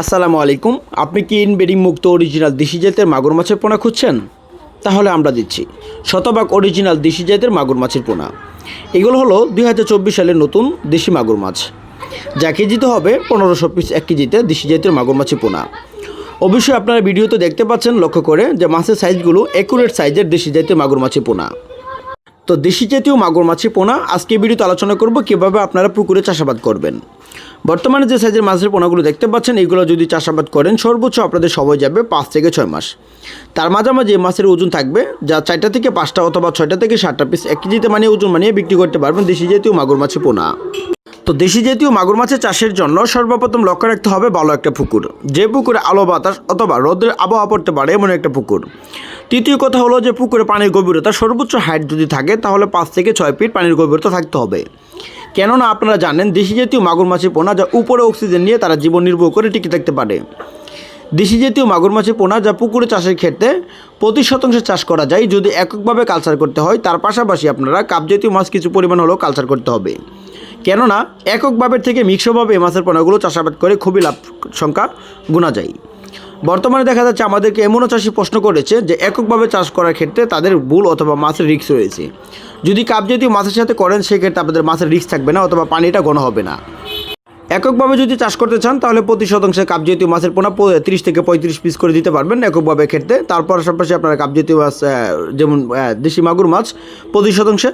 আসসালামু আলাইকুম। আপনি কি ইনবেডিং মুক্ত অরিজিনাল দেশি জাতের মাগুর মাছের পোনা খুঁজছেন? তাহলে আমরা দিচ্ছি। শতভাগ অরিজিনাল দেশি জাতের মাগুর মাছের পোনা। এগুলো হলো দুই হাজার চব্বিশ সালের নতুন দেশি মাগুর মাছ। যা কেজিতে হবে পনেরোশো পিস এক কেজিতে দেশি জাতের মাগুর মাছের পোনা। অবশ্যই আপনারা ভিডিওতে দেখতে পাচ্ছেন, লক্ষ্য করে যে মাছের সাইজগুলো অ্যাকুরেট সাইজের দেশি জাতের মাগুর মাছের পোনা। তো দেশি জাতীয় মাগুর মাছের পোনা, আজকে ভিডিওতে আলোচনা করব কীভাবে আপনারা পুকুরে চাষাবাদ করবেন। বর্তমানে যে সাইজের মাছের পোনাগুলো দেখতে পাচ্ছেন এইগুলো যদি চাষাবাদ করেন, সর্বোচ্চ আপনাদের সময় যাবে পাঁচ থেকে ছয় মাস। তার মাঝামাঝি মাছের ওজন থাকবে, যা চারটা থেকে পাঁচটা অথবা ছয়টা থেকে সাতটা পিস এক কেজিতে মানে ওজন মানিয়ে বিক্রি করতে পারবেন দেশি জাতীয় মাগুর মাছের পোনা। তো দেশি জাতীয় মাগুর মাছের চাষের জন্য সর্বপ্রথম লক্ষ্য রাখতে হবে ভালো একটা পুকুর। যে পুকুরে আলো, বাতাস অথবা রোদের আবহাওয়া পড়তে পারে এমন একটা পুকুর। তৃতীয় কথা হলো যে পুকুরে পানির গভীরতা সর্বোচ্চ হাইট যদি থাকে, তাহলে পাঁচ থেকে ছয় ফিট পানির গভীরতা থাকতে হবে। কেননা আপনারা জানেন দেশি জাতীয় মাগুর মাছের পোনা যা উপরে অক্সিজেন নিয়ে তারা জীবন নির্বাহ করে টিকে থাকতে পারে। দেশি জাতীয় মাগুর মাছের পোনা যা পুকুরে চাষের ক্ষেত্রে প্রতি শতাংশে চাষ করা যায়, যদি এককভাবে কালচার করতে হয়, তার পাশাপাশি আপনারা কাপ জাতীয় মাছ কিছু পরিমাণ হলেও কালচার করতে হবে। কেননা, এককভাবে থেকে মিক্সভাবে মাছের পোনাগুলো চাষাবাদ করে খুবই লাভ সংখ্যা গুণা যায়। বর্তমানে দেখা যাচ্ছে আমাদেরকে এমনও চাষি প্রশ্ন করেছে যে এককভাবে চাষ করার ক্ষেত্রে তাদের ভুল অথবা মাছের রিস্ক রয়েছে। যদি কাপ জাতীয় মাছের সাথে করেন, সেক্ষেত্রে আপনাদের মাছের রিস্ক থাকবে না অথবা পানিটা ঘন হবে না। এককভাবে যদি চাষ করতে চান, তাহলে প্রতি শতাংশে কাপ জাতীয় মাছের পোনা তিরিশ থেকে পঁয়ত্রিশ পিস করে দিতে পারবেন এককভাবে ক্ষেত্রে। তারপর পাশাপাশি আপনারা কাপ জাতীয় মাছ যেমন দেশি মাগুর মাছ প্রতি শতাংশে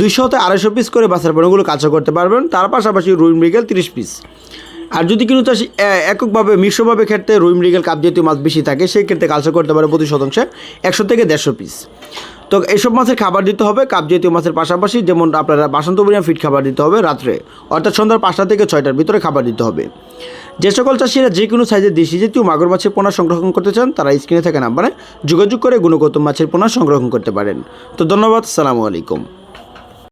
দুইশো থেকে আড়াইশো পিস করে মাছের পোনাগুলো কাঁচা করতে পারবেন। তার পাশাপাশি রুই মৃগেল তিরিশ পিস আর যদি কোনো চাষি এককভাবে, মিশ্রভাবে ক্ষেত্রে রুই মৃগেল কাপ জাতীয় মাছ বেশি থাকে, সেই ক্ষেত্রে কালচার করতে পারে প্রতি শতাংশে একশো থেকে দেড়শো পিস তো এইসব মাছের খাবার দিতে হবে, কাপ জাতীয় মাছের পাশাপাশি যেমন আপনারা বাসন্ত পরিমাণ ফিট খাবার দিতে হবে রাত্রে, অর্থাৎ সন্ধ্যার পাঁচটা থেকে ছয়টার ভিতরে খাবার দিতে হবে। যে সকল চাষিরা যে কোনো সাইজের দেশি জাতীয় মাগুর মাছের পোনা সংরক্ষণ করতে চান, তারা স্ক্রিনে থাকা নাম্বারে যোগাযোগ করে গুণগত মাছের পোনা সংরক্ষণ করতে পারেন। তো ধন্যবাদ, সালামু আলাইকুম।